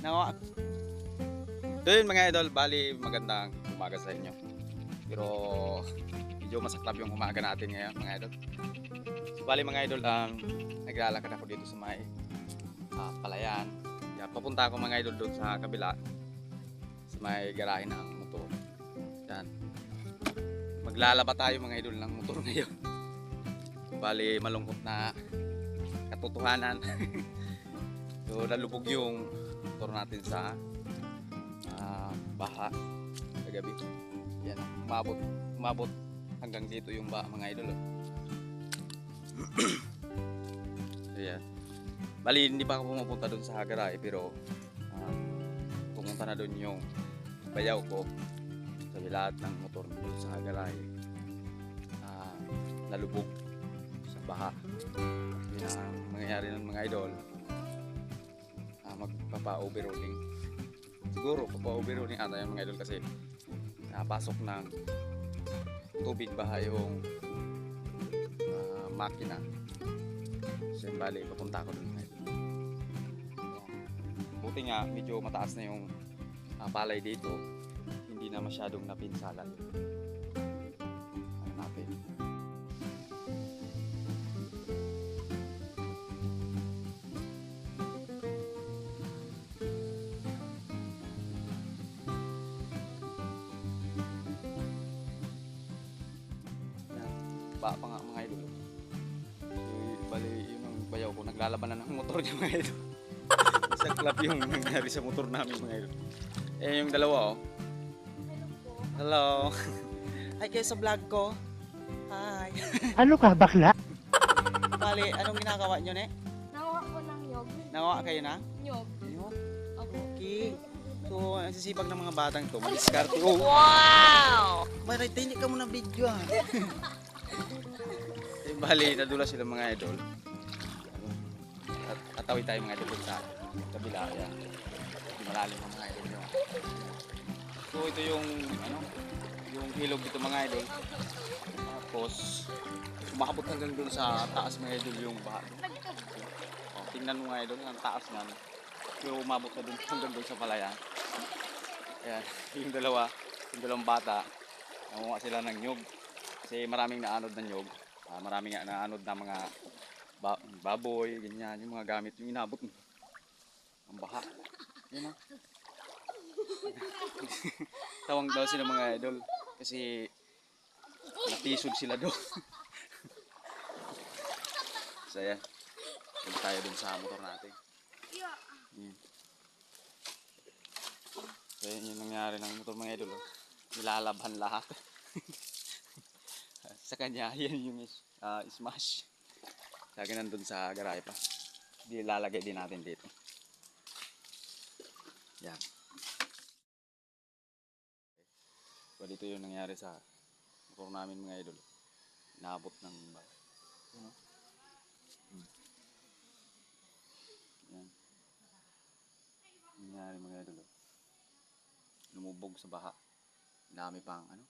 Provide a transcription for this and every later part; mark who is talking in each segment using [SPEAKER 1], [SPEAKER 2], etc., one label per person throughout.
[SPEAKER 1] Nawa. So yun mga idol, bali magandang umaga sa inyo. Pero medyo masaklap yung umaga natin ngayon mga idol. So bali mga idol, um, naglalakad ako dito sa may ah, palayan. Yan, papunta ako mga idol doon sa kabila sa may garahe ng motor. Yan. Maglalaba tayo mga idol ng motor ngayon. Bali malungkot na katotohanan. so nalubog yung motor natin sa ah, baha kagabi. Yan, umabot, umabot hanggang dito yung baha mga idol. oh. so yan. Bali, hindi pa ako pumupunta doon sa Hagaray pero ah, pumunta na doon yung bayaw ko sa lahat ng motor doon sa Hagaray. Ah, nalubog sa baha. Yan ang mangyayari ng mga idol. Magpapa-overrolling siguro papa-overrolling ata yung mga idol kasi napasok ng tubig baha yung ah, makina. So yung bali papunta ako dun. Buti nga medyo mataas na yung ah, palay dito. Hindi na masyadong napinsalan ba pa nga mga idol. Eh, bali yung ang bayaw ko naglalaban na ng motor niya mga idol. Isang clap yung nangyari sa motor namin mga idol. Eh yung dalawa oh. Hello. Hi kayo sa vlog ko. Hi.
[SPEAKER 2] Ano ka, bakla?
[SPEAKER 1] Bali, anong ginagawa nyo ne?
[SPEAKER 3] Nakuha ko ng nyog.
[SPEAKER 1] Nawa kayo na? Ayun.
[SPEAKER 3] Ako.
[SPEAKER 1] Okay. So, ang sisipag ng mga batang to, madiskarte. Oh,
[SPEAKER 3] Wow!
[SPEAKER 1] Maray, hindi ka muna video ah. Eh, bali, nadula sila mga idol. At atawid tayo mga idol sa kabila. Yan. Hindi malalim ang mga idol nyo. So ito yung ano, yung ilog dito mga idol. Tapos umaabot hanggang dun sa taas mga idol yung baha. Oh, tingnan mo mga idol, ang taas nga. Yung umabot na dun hanggang dun sa palayan. Ayan, yung dalawa, yung dalawang bata, nangunga sila ng nyog. Kasi maraming naanod na nyog. Ah, maraming naanod na mga ba- baboy, ganyan, yung mga gamit, yung inabot mo. Ang baha. Yun ah. Tawang daw sila mga idol. Kasi natisod sila doon. so ayan. Punta tayo dun sa motor natin. Yan. So yun yung nangyari ng motor mga idol. Oh. Nilalaban lahat. sa kanya, yan yung ah, smash. Sa akin nandun sa garahe pa. Di lalagay din natin dito. Yan. So dito yung nangyari sa motor namin mga idol. Naabot ng oh. Hmm. Yan. Nangyari mga idol. oh. Lumubog sa baha. Dami pang ano.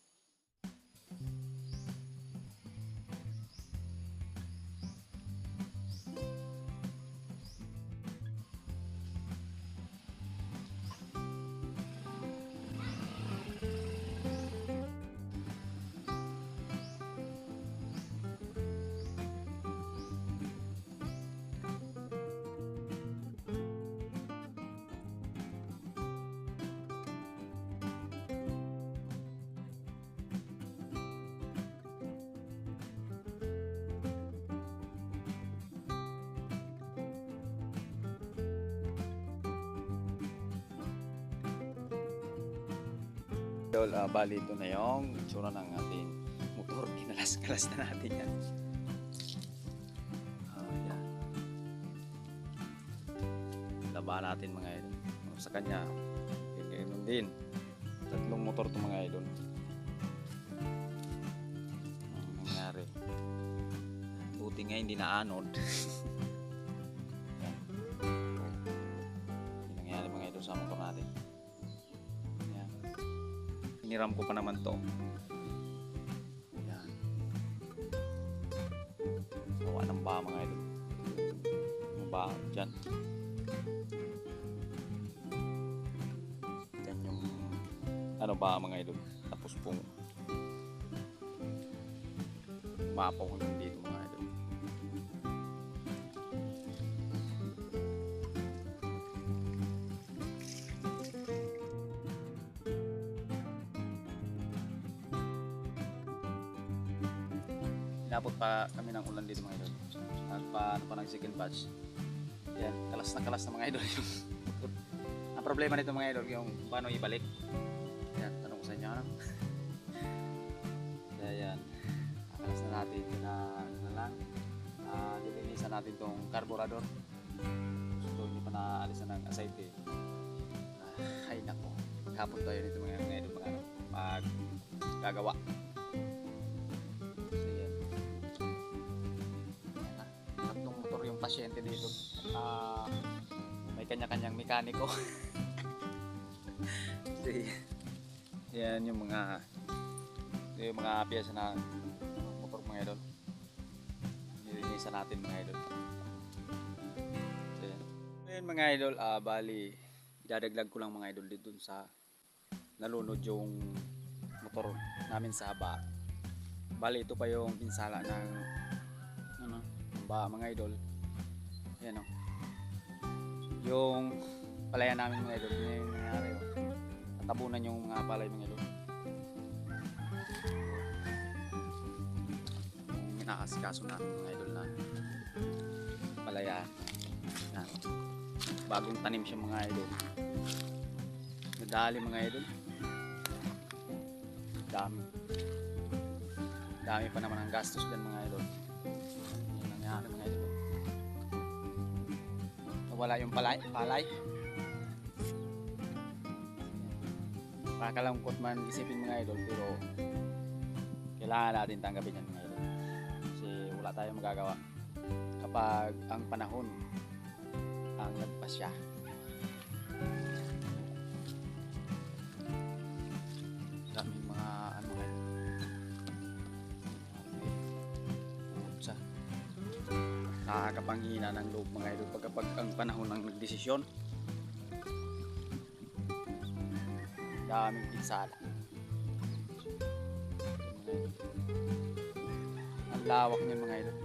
[SPEAKER 1] Idol, ah, bali ito na yung itsura ng ating motor. Kinalas-kalas na natin yan. Ah, yan. Laba natin mga idol. Sa kanya, ganyan din. Tatlong motor to mga idol. Ang nangyari. Buti nga hindi na hiniram ko pa naman to. Yan nawa ng ba mga idol? Yung ba dyan. Yan yung ano ba mga idol? Tapos pong mapaw ko dito mga Inabot pa kami ng ulan dito mga idol. At pa, ano pa ng second batch. Yan, kalas na kalas na mga idol yung Ang problema nito mga idol yung paano ibalik. Yan, tanong ko sa inyo ano. Kaya yan, kalas na natin na, na lang. Uh, dilinisan natin tong carburetor. So, hindi pa naalisan ng aceite. Ah, ay nako, hapon tayo nito mga, idol mga mag gagawa. Pasyente dito. Ah, may kanya-kanyang mekaniko. Kasi, yan yung mga yung mga piyesa na motor mga idol. Nilinisan natin mga idol. So, yan. Ngayon mga idol, ah, bali, idadaglag ko lang mga idol dito sa nalunod yung motor namin sa haba. Bali, ito pa yung pinsala ng ano, ba mga idol. Yan o. Yung palayan namin mga idol, yun yung nangyari o. Natabunan yung mga palay mga idol. Yung inakasikaso namin mga idol na palayan. Yan. Bagong tanim siya mga idol. Nadali mga idol. Dami. Dami pa naman ang gastos dyan mga idol. Nawala yung palay. palay. Kakalangkot man isipin mga idol pero kailangan natin tanggapin yan mga idol. Kasi wala tayong magagawa kapag ang panahon ang nagpasya. Nakakapanghina ng loob mga idol pag kapag ang panahon ng nagdesisyon. Daming pinsala. Ang lawak niyan mga idol.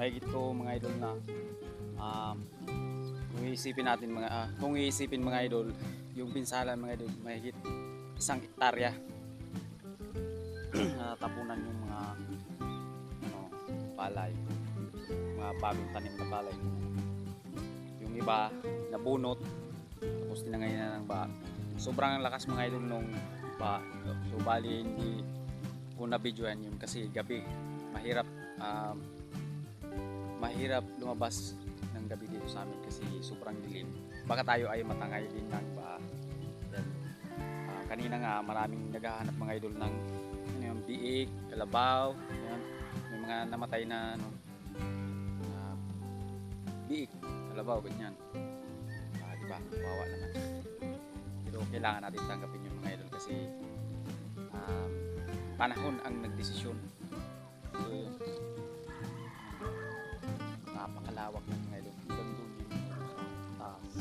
[SPEAKER 1] Mahigit ko mga idol na um, kung iisipin natin mga ah, kung iisipin mga idol yung pinsala mga idol mahigit isang hektarya natapunan yung mga ano palay mga bagong tanim na palay yung iba nabunot tapos tinangay na ng ba sobrang lakas mga idol nung ba so bali hindi ko na videoan yun kasi gabi mahirap um, mahirap lumabas ng gabi dito sa amin kasi sobrang dilim. Baka tayo ay matangay din ng ba. Yan. Ah, kanina nga maraming naghahanap mga idol ng ano yung biik, kalabaw, yan. May mga namatay na ano, biik, kalabaw, ganyan. Ah, di ba? Wawa naman. Pero kailangan natin tanggapin yung mga idol kasi um, panahon ang nagdesisyon. So, napakalawak ng mga idol. Hanggang doon yung taas.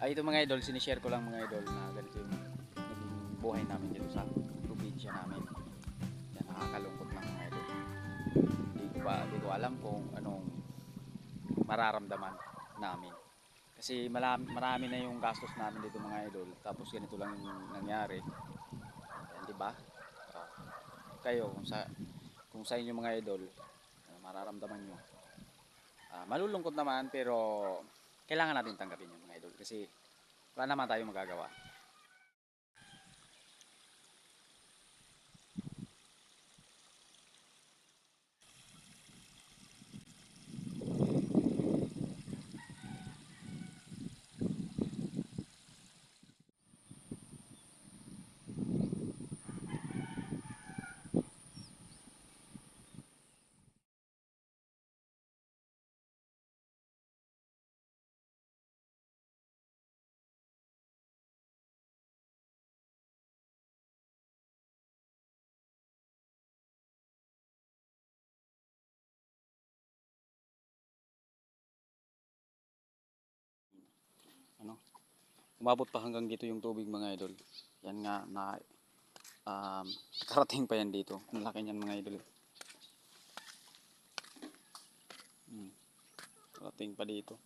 [SPEAKER 1] Ay, ito mga idol, sinishare ko lang mga idol na ganito yung naging buhay namin mararamdaman namin. Kasi marami, marami na yung gastos namin dito mga idol. Tapos ganito lang yung nangyari. Di ba? Ah, kayo, kung sa, kung sa inyo mga idol, ah, mararamdaman nyo Ah, malulungkot naman pero kailangan natin tanggapin yung mga idol kasi wala naman tayong magagawa. Umabot pa hanggang dito yung tubig mga idol. Yan nga na um, karating pa yan dito. Ang laki niyan mga idol. Hmm. Karating pa dito.